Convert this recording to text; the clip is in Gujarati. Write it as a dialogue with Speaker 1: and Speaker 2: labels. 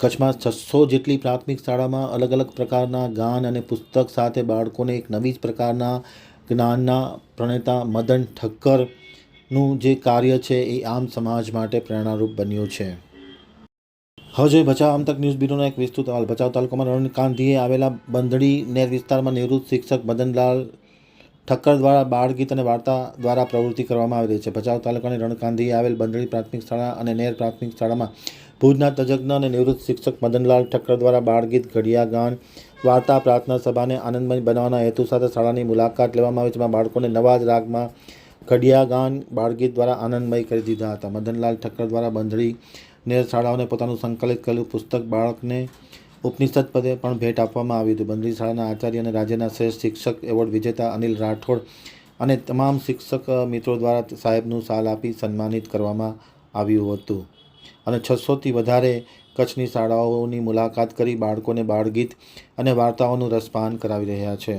Speaker 1: કચ્છમાં છસો જેટલી પ્રાથમિક શાળામાં અલગ અલગ પ્રકારના ગાન અને પુસ્તક સાથે બાળકોને એક નવી જ પ્રકારના જ્ઞાનના પ્રણેતા મદન ઠક્કરનું જે કાર્ય છે એ આમ સમાજ માટે પ્રેરણારૂપ બન્યું છે. હજે ભચાઉ આમતક ન્યૂઝ બ્યુરોનો એક વિસ્તૃત અહેવાલ. ભચાઉ તાલુકામાં રણકાંધીએ આવેલા બંધડી નેર વિસ્તારમાં નિવૃત્ત શિક્ષક મદનલાલ ઠક્કર દ્વારા બાળગીત અને વાર્તા દ્વારા પ્રવૃત્તિ કરવામાં આવી રહી છે. ભચાઉ તાલુકાની રણકાંધીએ આવેલ બંધળી પ્રાથમિક શાળા અને નેર પ્રાથમિક શાળામાં ભુજના તજજ્ઞ અને નિવૃત્ત શિક્ષક મદનલાલ ઠક્કર દ્વારા બાળગીત ઘડિયા ગાન વાર્તા, પ્રાર્થના સભાને આનંદમય બનાવવાના હેતુ સાથે શાળાની મુલાકાત લેવામાં આવી જેમાં બાળકોને નવા જ રાગમાં ઘડિયા ગાન બાળગીત દ્વારા આનંદમય કરી દીધા હતા. મદનલાલ ઠક્કર દ્વારા બંધળી નેર શાળાઓને પોતાનું સંકલિત કરેલું પુસ્તક બાળકને ઉપનિષદ પદે પણ ભેટ આપવામાં આવ્યું હતું. બંદરી શાળાના આચાર્ય અને રાજ્યના શ્રેષ્ઠ શિક્ષક એવોર્ડ વિજેતા અનિલ રાઠોડ અને તમામ શિક્ષક મિત્રો દ્વારા સાહેબનું સાલ આપી સન્માનિત કરવામાં આવ્યું હતું. અને છસોથી વધારે કચ્છની શાળાઓની મુલાકાત કરી બાળકોને બાળગીત અને વાર્તાઓનું રસપાન કરાવી રહ્યા છે.